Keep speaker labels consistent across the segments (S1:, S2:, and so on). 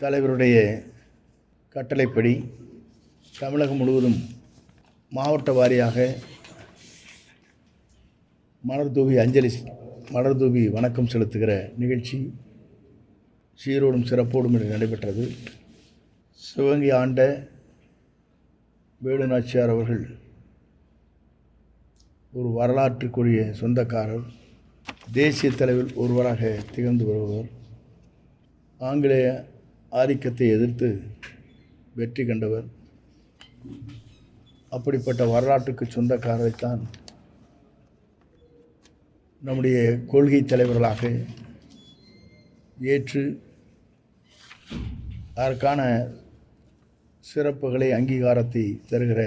S1: தலைவருடைய கட்டளைப்படி தமிழகம் முழுவதும் மாவட்ட வாரியாக மலர் தூவி அஞ்சலி மலர் தூவி வணக்கம் செலுத்துகிற நிகழ்ச்சி சீரோடும் சிறப்போடும் என்று நடைபெற்றது. சிவகங்கை ஆண்ட வேலு நாச்சியார் அவர்கள் ஒரு வரலாற்றுக்குரிய சொந்தக்காரர் தேசிய தலைவில் ஒருவராக திகழ்ந்து வருபவர். ஆங்கிலேய ஆதிக்கத்தை எதிர்த்து வெற்றி கண்டவர். அப்படிப்பட்ட வரலாற்றுக்கு சொந்தக்காரரைத்தான் நம்முடைய கொள்கை தலைவர்களாக ஏற்று அதற்கான சிறப்புகளை அங்கீகாரத்தை தருகிற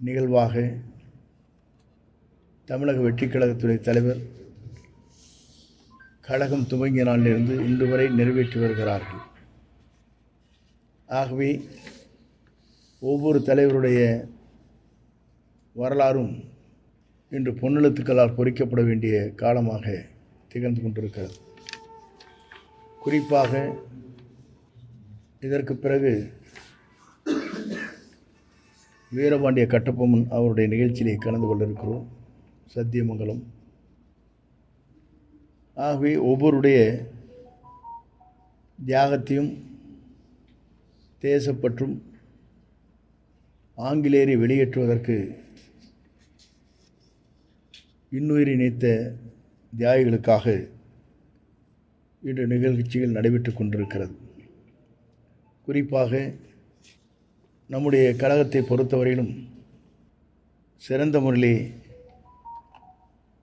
S1: நிகழ்வாக தமிழக வெற்றி கழகத்துடைய தலைவர் கழகம் துவங்கிய நாளிலிருந்து இன்று வரை நிறைவேற்றி வருகிறார்கள். ஆகவே ஒவ்வொரு தலைவருடைய வரலாறும் இன்று பொன்னெழுத்துக்களால் பொறிக்கப்பட வேண்டிய காலமாக திகழ்ந்து கொண்டிருக்கிறது. குறிப்பாக இதற்கு பிறகு வீரபாண்டிய கட்டப்பொம்மன் அவருடைய நிகழ்ச்சியிலே கலந்து கொண்டிருக்கிறோம். சத்தியமங்கலம். ஆகவே ஒவ்வொருடைய தியாகத்தையும் தேசப்பற்றும் ஆங்கிலேயரை வெளியேற்றுவதற்கு இன்னுயிர் இணைத்த தியாகிகளுக்காக இன்று நிகழ்ச்சிகள் நடைபெற்று கொண்டிருக்கிறது. குறிப்பாக நம்முடைய கழகத்தை பொறுத்தவரையிலும் சிறந்த முறையிலே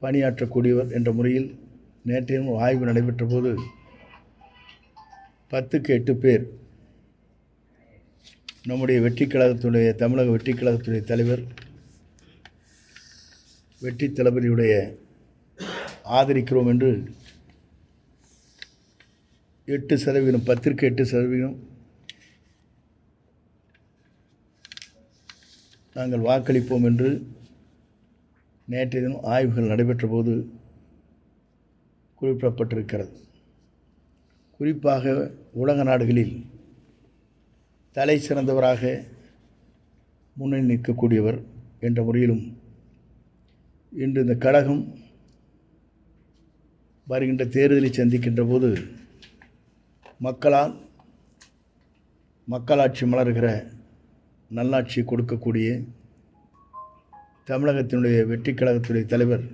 S1: பணியாற்றக்கூடியவர் என்ற முறையில் நேற்றையும் ஆய்வு நடைபெற்ற போது பத்துக்கு எட்டு பேர் நம்முடைய வெற்றி கழகத்துடைய தமிழக வெற்றி கழகத்துடைய தலைவர் வெற்றி தளபதியுடைய ஆதரிக்கிறோம் என்று எட்டு சதவீதம் பத்திற்கு எட்டு சதவீதம் நாங்கள் வாக்களிப்போம் என்று நேற்றைய தினம் ஆய்வுகள் நடைபெற்ற போது குறிப்பிடப்பட்டிருக்கிறது. குறிப்பாக உலக நாடுகளில் தலை சிறந்தவராக முன்னணி நிற்கக்கூடியவர் என்ற முறையிலும் இன்று இந்த கழகம் வருகின்ற தேர்தலை சந்திக்கின்ற போது மக்களால் மக்களாட்சி மலர்கிற நல்லாட்சி கொடுக்கக்கூடிய தமிழகத்தினுடைய வெற்றி கழகத்துடைய தலைவர்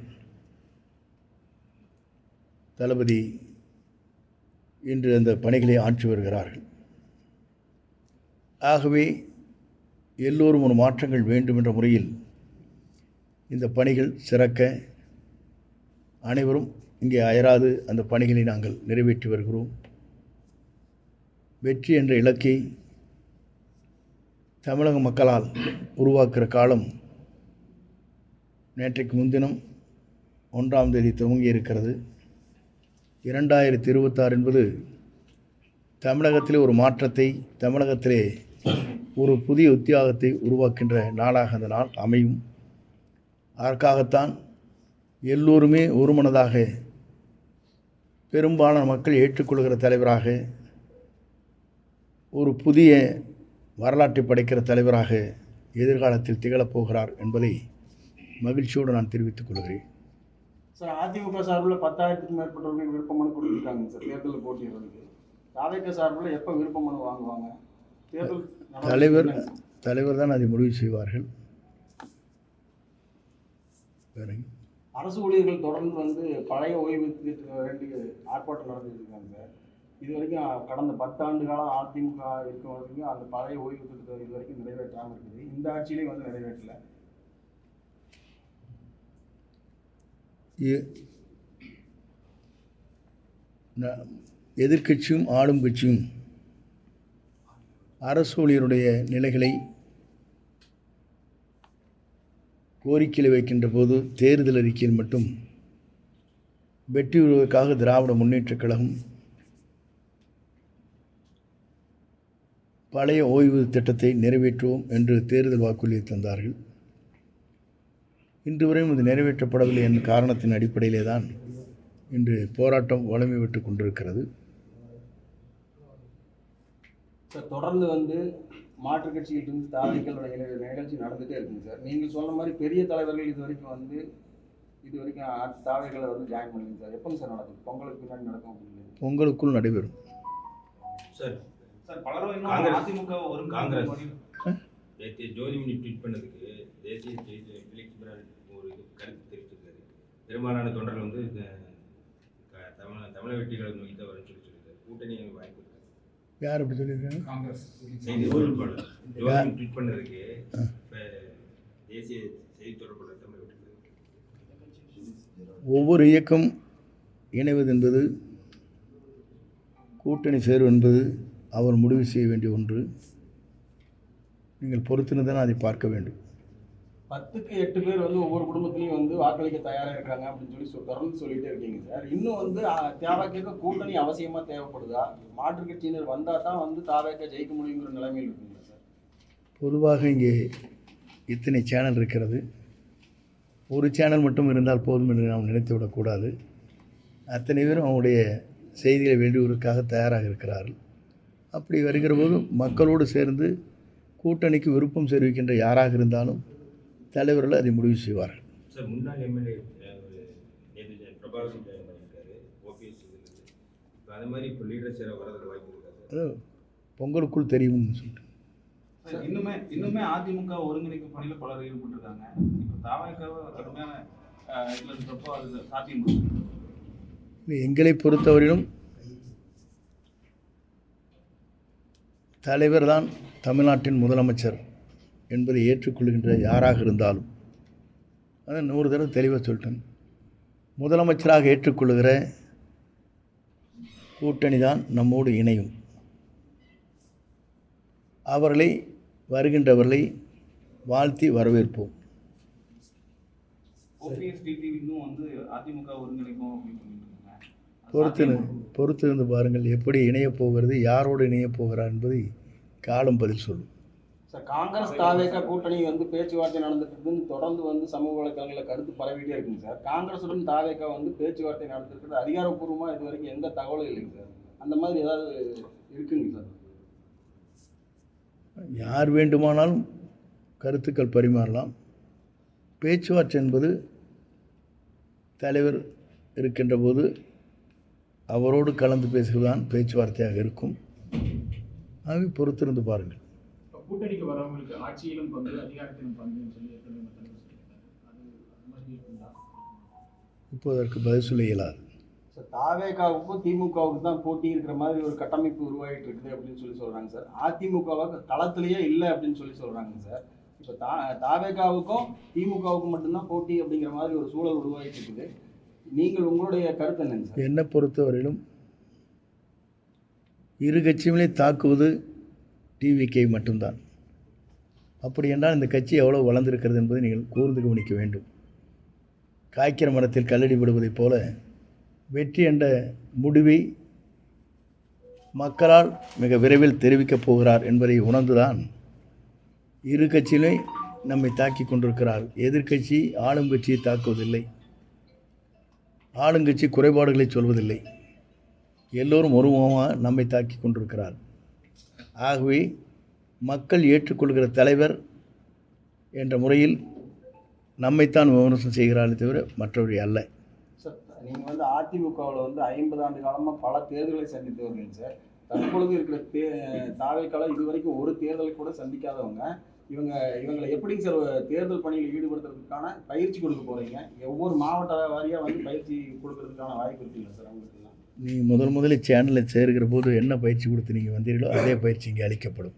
S1: தளபதி இன்று அந்த பணிகளை ஆற்றி வருகிறார்கள். ஆகவே எல்லோரும் ஒரு மாற்றங்கள் வேண்டும் என்ற முறையில் இந்த பணிகள் சிறக்க அனைவரும் இங்கே அயராது அந்த பணிகளை நாங்கள் நிறைவேற்றி வருகிறோம். வெற்றி என்ற இலக்கை தமிழக மக்களால் உருவாக்குகிற காலம் நேற்றைக்கு முன்தினம் ஒன்றாம் தேதி துவங்கி இருக்கிறது இரண்டாயிரத்தி இருபத்தாறு என்பது தமிழகத்திலே ஒரு மாற்றத்தை தமிழகத்திலே ஒரு புதிய உத்தியோகத்தை உருவாக்கின்ற நாளாக அந்த நாள் அமையும். அதற்காகத்தான் எல்லோருமே ஒருமனதாக பெரும்பாலான மக்கள் ஏற்றுக்கொள்கிற தலைவராக ஒரு புதிய வரலாற்றை படைக்கிற தலைவராக எதிர்காலத்தில் திகழப்போகிறார் என்பதை மகிழ்ச்சியோடு நான் தெரிவித்துக் கொள்கிறேன்.
S2: சார் அதிமுக சார்பில் பத்தாயிரத்துக்கும் மேற்பட்டவர்கள் விருப்ப மனு கொடுத்துருக்காங்க சார். தேர்தலில் போட்டியிடுறதுக்கு. தாவேக்க சார்பில் எப்போ விருப்ப மனு வாங்குவாங்க? தேர்தல்
S1: தலைவர்? தலைவர் தான் அதை முடிவு செய்வார்கள்.
S2: அரசு ஊழியர்கள் தொடர்ந்து வந்து பழைய ஓய்வூதியத்துக்கு வேண்டி ஆர்ப்பாட்டம் நடந்துட்டு இருக்காங்க சார். இது வரைக்கும் கடந்த பத்தாண்டு காலம் அதிமுக இருக்க வரைக்கும் அந்த பழைய ஓய்வூதியத்தை இது வரைக்கும் நிறைவேற்றாமல் இருக்குது. இந்த ஆட்சியிலையும் வந்து நிறைவேற்றல.
S1: எ- எதிர்க்கட்சியும் ஆளும் கட்சியும் அரசு ஊழியருடைய நிலைகளை கோரிக்கையில் வைக்கின்ற போது தேர்தல் அறிக்கையில் மட்டும் வெற்றி பெறுவதற்காக திராவிட முன்னேற்றக் கழகம் பழைய ஓய்வு திட்டத்தை நிறைவேற்றுவோம் என்று தேர்தல் வாக்குறுதி தந்தார்கள். இன்று வரையும் இது நிறைவேற்றப்படவில்லை என்ற காரணத்தின் அடிப்படையிலே தான் இன்று போராட்டம் வலிமை விட்டு கொண்டிருக்கிறது.
S2: சார் தொடர்ந்து வந்து மாற்றுக் கட்சியிலிருந்து தாவைகளோட நிகழ்ச்சி நடந்துகிட்டே இருக்குங்க சார். நீங்கள் சொன்ன மாதிரி பெரிய தலைவர்கள் இது வரைக்கும் வந்து இது வரைக்கும் தாவைகளை வந்து ஜாயின் பண்ணுங்க சார். எப்போங்க சார் நடக்கும் பொங்கலுக்கு பின்னாடி நடக்கும் அப்படின்னு
S1: உங்களுக்குள் நடைபெறும்.
S3: சார்
S4: சார் பலரும். அதிமுக ஒரு
S3: காங்கிரஸ். நேற்று ஜோதிமணி ட்வீட் பண்ணதுக்கு தேசிய ஒரு இது கருத்து தெரிவிச்சிருக்காரு பெரும்பாலான தொண்டர்கள் வந்து தமிழ் தமிழக வெற்றிகளை நோக்கி தான் வரும்னு சொல்லி சொல்லியிருக்காரு. கூட்டணி வாய்ப்பு
S1: யார் அப்படி சொல்லியிருக்காங்க?
S4: காங்கிரஸ்.
S3: செய்தி ஜோதிமணி ட்வீட் பண்ணதுக்கு இப்போ தேசிய செய்தி தொடர்பாளர் தமிழக வெற்றி
S1: ஒவ்வொரு இயக்கம் இணைவது என்பது கூட்டணி சேர்வு என்பது அவர் முடிவு செய்ய வேண்டிய ஒன்று. நீங்கள் பொறுத்திருந்து தான் அதை பார்க்க வேண்டும்.
S2: பத்துக்கு எட்டு பேர் வந்து ஒவ்வொரு குடும்பத்திலையும் வந்து வாக்களிக்க தயாராக இருக்காங்க அப்படின்னு சொல்லி தொடர்ந்து சொல்லிட்டே இருக்கீங்க சார். இன்னும் வந்து தேவைக்க கூட்டணி அவசியமாக தேவைப்படுதா? மாற்று கட்சியினர் வந்தால் தான் வந்து தாவேக்க ஜெயிக்க முடியுங்கிற நிலைமையில் இருக்குங்களா சார்?
S1: பொதுவாக இங்கே இத்தனை சேனல் இருக்கிறது. ஒரு சேனல் மட்டும் இருந்தால் போதும் என்று நாம் நினைத்து விடக்கூடாது அத்தனை பேரும் அவங்களுடைய செய்திகளை வெளியிடுவதற்காக தயாராக இருக்கிறார்கள். அப்படி வருகிற போது மக்களோடு சேர்ந்து கூட்டணிக்கு விருப்பம் தெரிவிக்கின்ற யாராக இருந்தாலும் தலைவர்கள் அதை முடிவு செய்வார்கள். பொங்கலுக்குள் தெரியும்னு சொல்லிட்டு.
S4: சார், இன்னுமே இன்னுமே அதிமுக ஒருங்கிணைக்கும் பணியில பலர் ஈடுபட்டிருக்காங்க. இப்போ தாவேக்காவை கடுமையான இதுல இருக்கிறப்போ அது சாத்தியம்
S1: எங்களை பொறுத்தவரையிலும் தலைவர் தான் தமிழ்நாட்டின் முதலமைச்சர். என்பதை ஏற்றுக்கொள்கின்ற யாராக இருந்தாலும். அதை நூறு தடவை தெளிவாக சொல்லிட்டேன். முதலமைச்சராக ஏற்றுக்கொள்கிற கூட்டணி தான் நம்மோடு இணையும். அவர்களை வருகின்றவர்களை வாழ்த்தி வரவேற்போம்.
S4: இன்னும் வந்து
S1: பொறுத்து
S4: இருந்து
S1: பொறுத்திருந்து பாருங்கள் எப்படி இணையப் போகிறது யாரோடு இணையப் போகிறார் என்பதை காலம் பதில் சொல்லும்.
S2: சார் காங்கிரஸ் தாவேக கூட்டணி வந்து பேச்சுவார்த்தை நடந்துட்டு இருக்குன்னு தொடர்ந்து வந்து சமூக வலைத்தளங்களில் கருத்து பரவிட்டே இருக்குங்க சார். காங்கிரஸுடன் தாவேக்கா வந்து பேச்சுவார்த்தை நடத்திருக்கிறது அதிகாரப்பூர்வமாக இது வரைக்கும் எந்த தகவலும் இல்லைங்க சார். அந்த மாதிரி ஏதாவது இருக்குங்க சார்?
S1: யார் வேண்டுமானாலும் கருத்துக்கள் பரிமாறலாம். பேச்சுவார்த்தை என்பது தலைவர் இருக்கின்ற போது அவரோடு கலந்து பேசுவதுதான் பேச்சுவார்த்தையாக இருக்கும். ஆகவே பொறுத்திருந்து பாருங்கள்.
S5: கூட்டணிக்கு வரவங்களுக்கு ஆட்சியிலும் பங்கு அதிகாரத்திலும் பங்குன்னு சொல்லி ஏற்கனவே தலைவர் சொல்லியிருக்காரு அது அது மாதிரி இருக்குங்களா?
S1: இப்போ அதற்கு பதில் சொல்ல இயலாது
S2: சார் தாவேகாவுக்கும் திமுகவுக்கு தான் போட்டி இருக்கிற மாதிரி ஒரு கட்டமைப்பு உருவாகிட்டு இருக்குது அப்படின்னு சொல்லி சொல்கிறாங்க சார். அதிமுகவுக்கு களத்திலேயே இல்லை அப்படின்னு சொல்லி சொல்கிறாங்க சார். இப்போ தா தாவேகாவுக்கும் திமுகவுக்கும் மட்டும்தான் போட்டி அப்படிங்கிற மாதிரி ஒரு சூழல் உருவாகிட்டு இருக்குது. நீங்கள் உங்களுடைய கருத்து என்னங்க சார்?
S1: என்னை பொறுத்தவரையிலும் இரு கட்சியுமே தாக்குவது டிவிகே மட்டும்தான். அப்படி என்றால் இந்த கட்சி எவ்வளோ வளர்ந்திருக்கிறது என்பதை நீங்கள் கூர்ந்து கவனிக்க வேண்டும். காய்க்கிற மரத்தில் கல்லடி விடுவதைப் போல வெற்றி என்ற முடிவை மக்களால் மிக விரைவில் தெரிவிக்கப் போகிறார் என்பதை உணர்ந்துதான் இரு கட்சியிலே நம்மை தாக்கி கொண்டிருக்கிறார். எதிர்க்கட்சி ஆளும் கட்சியை தாக்குவதில்லை. ஆளுங்கட்சி குறைபாடுகளை சொல்வதில்லை. எல்லோரும் ஒருமுகமாக நம்மை தாக்கி கொண்டிருக்கிறார். ஆகவே மக்கள் ஏற்றுக்கொள்கிற தலைவர் என்ற முறையில் நம்மைத்தான் விமர்சனம் செய்கிறாரே தவிர மற்றவரை அல்ல.
S2: சார் நீங்கள் வந்து அதிமுகவில் வந்து ஐம்பது ஆண்டு காலமாக பல தேர்தல்களை சந்தித்து வருவீங்க சார். தற்பொழுது இருக்கிற தே தாவைக்காலம் இது வரைக்கும் ஒரு தேர்தலை கூட சந்திக்காதவங்க. இவங்க இவங்களை எப்படிங்க சார் தேர்தல் பணியில் ஈடுபடுத்துறதுக்கான பயிற்சி கொடுக்க போகிறீங்க ஒவ்வொரு மாவட்ட வாரியாக வந்து பயிற்சி கொடுக்கறதுக்கான வாய்ப்பு இருக்குங்களா சார் அவங்களுக்குலாம்
S1: நீங்கள் முதல் முதலில் சேனலில் சேர்க்கிற போது என்ன பயிற்சி கொடுத்து நீங்கள் வந்தீர்களோ அதே பயிற்சி இங்கே அளிக்கப்படும்.